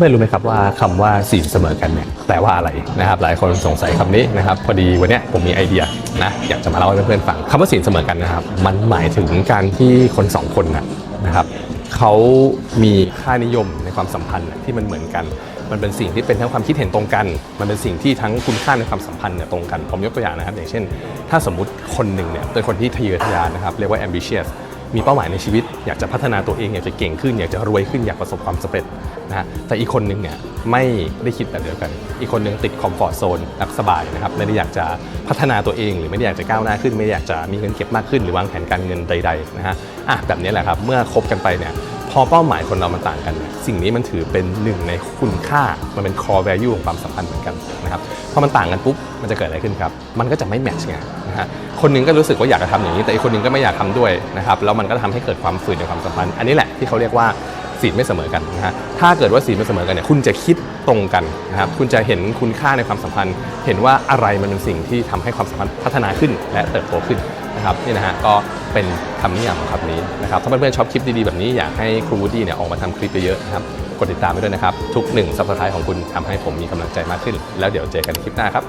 พื่อนๆรู้ไหมครับว่าคำว่าศีลเสมอกันเนี่ยแปลว่าอะไรนะครับ หลายคนสงสัยคำนี้นะครับ พอดีวันเนี้ยผมมีไอเดียนะอยากจะมาเล่าให้เพื่อนๆฟังคำว่าศีลเสมอกันนะครับ มันหมายถึงการที่คนสองคนนะนะครับเขามีค่านิยมในความสัมพันธ์ที่มันเหมือนกัน มันเป็นสิ่งที่เป็นทั้งความคิดเห็นตรงกัน มันเป็นสิ่งที่ทั้งคุณค่าในความสัมพันธ์เนี่ยตรงกัน ผมยกตัวอย่างนะครับ อย่างเช่น ถ้าสมมุติคนหนึ่งเนี่ยเป็นคนที่ทะเยอทะยานนะครับ เรียกว่า ambitious มีเป้าหมายในชีวิต อยากจะพัฒนาตัวเอง อยากจะเก่งขึ้น อยากจะรวยขึ้นอยากประสบความสำเร็จนะฮะแต่อีกคนหนึ่งเนี่ยไม่ได้คิดแบบเดียวกัน อีกคนหนึ่งติดคอมฟอร์ทโซนรักสบายนะครับไม่ได้อยากจะพัฒนาตัวเอง หรือไม่ได้อยากจะก้าวหน้าขึ้น ไม่ได้อยากจะมีเงินเก็บมากขึ้นหรือวางแผนการเงินใดๆนะฮะอะแบบนี้แหละครับเมื่อคบกันไปเนี่ย พอเป้าหมายคนเรามันต่างกันเนี่ยสิ่งนี้มันถือเป็นหนึ่งในคุณค่า มันเป็น core value ของความสัมพันธ์เหมือนกันนะครับพอมันต่างกันปุ๊บมันจะเกิดอะไรขึ้นครับ มันก็จะไม่แมทช์ไงนะฮะคนหนึงก็รู้สึกว่าอยากจะทำอย่างนี้ แต่อีกคนหนึงก็ไม่อยากทำด้วยนะครับแล้วมันก็ทำให้เกิดความฝืนในความสัมพันธ์ อันนี้แหละที่เขาเรียกว่าศีลไม่เสมอกันนะฮะ ถ้าเกิดว่าศีลไม่เสมอกันเนี่ย คุณจะคิดตรงกันนะครับ คุณจะเห็นคุณค่าในความสัมพันธ์ เห็นว่าอะไรมันเป็นสิ่งที่ทำให้ความสัมพันธ์พัฒนาขึ้นและเติบโตขึ้น นะครับนี่นะฮะก็เป็นคำนิยามของคำนี้นะครับถ้าเพื่อนๆชอบคลิปดีๆแบบนี้อยากให้ครูวูดดี้เนี่ยออกมาทำคลิปเยอะๆนะครับกดติดตามไปด้วยนะครับ ทุกหนึ่งซับสไครต์ของคุณทำให้ผมมีกำลังใจมากขึ้น แล้วเดี๋ยวเจอกันคลิปหน้าครับ